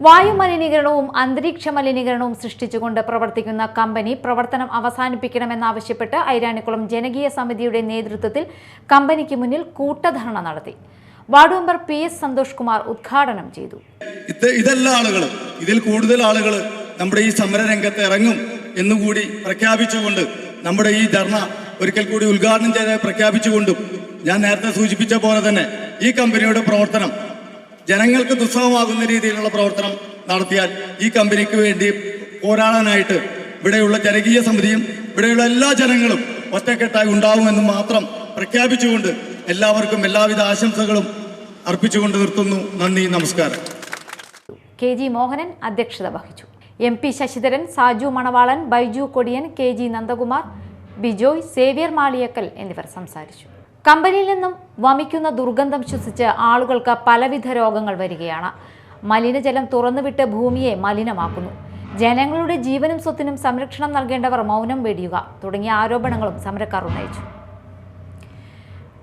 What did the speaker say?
വായു മലിനീകരണവും അന്തരീക്ഷ മലിനീകരണവും സൃഷ്ടിച്ചുകൊണ്ട് പ്രവർത്തിക്കുന്ന കമ്പനി പ്രവർത്തനം അവസാനിപ്പിക്കണമെന്നാവശ്യപ്പെട്ട് ഐരാണിക്കുളം ജനകീയ സമിതിയുടെ നേതൃത്വത്തിൽ കമ്പനിക്ക് മുന്നിൽ കൂട്ടധർണ നടത്തി. Ward member P S Santhosh Kumar ഉദ്ഘാടനം ചെയ്തു. ഇത് ഇതെല്ലാ ആളുകൾ ഇതിൽ കൂടുതൽ ആളുകൾ നമ്മുടെ ഈ സമര രംഗത്ത് ഇറങ്ങും എന്നുകൂടി പ്രഖ്യാപിച്ചുകൊണ്ട് നമ്മുടെ ഈ ധർണ ഒരിക്കൽ കൂടി ഉദ്ഘാടനം ചെയ്ത് പ്രഖ്യാപിച്ചുകൊണ്ടും ഞാൻ നേരത്തെ സൂചിപ്പിച്ച പോലെ തന്നെ ഈ കമ്പനിയുടെ പ്രവർത്തനം ജനങ്ങൾക്ക് ദുസ്സഹമാകുന്ന രീതിയിലുള്ള പ്രവർത്തനം നടത്തിയാൽ ഈ കമ്പനിക്ക് വേണ്ടി പോരാടാനായിട്ട് ഇവിടെയുള്ള ജനകീയ സമിതിയും ഇവിടെയുള്ള എല്ലാ ജനങ്ങളും ഒറ്റക്കെട്ടായി ഉണ്ടാവുമെന്ന് മാത്രം പ്രഖ്യാപിച്ചുകൊണ്ട് എല്ലാവർക്കും എല്ലാവിധ ആശംസകളും അർപ്പിച്ചുകൊണ്ട് നിർത്തുന്നു. നന്ദി നമസ്കാരം. കെ ജി മോഹനൻ അധ്യക്ഷത വഹിച്ചു. M P Sasidharan Saju Manavalan Baiju Kodiyan K G Nandakumar Bijoy Xavier Maliyakkal എന്നിവർ സംസാരിച്ചു. കമ്പനിയിൽ നിന്നും വമിക്കുന്ന ദുർഗന്ധം ശ്വസിച്ച് ആളുകൾക്ക് പലവിധ രോഗങ്ങൾ വരികയാണ്. മലിനജലം തുറന്നുവിട്ട് ഭൂമിയെ മലിനമാക്കുന്നു. ജനങ്ങളുടെ ജീവനും സ്വത്തിനും സംരക്ഷണം നൽകേണ്ടവർ മൗനം വെടിയുക തുടങ്ങിയ ആരോപണങ്ങളും സമരക്കാർ ഉന്നയിച്ചു.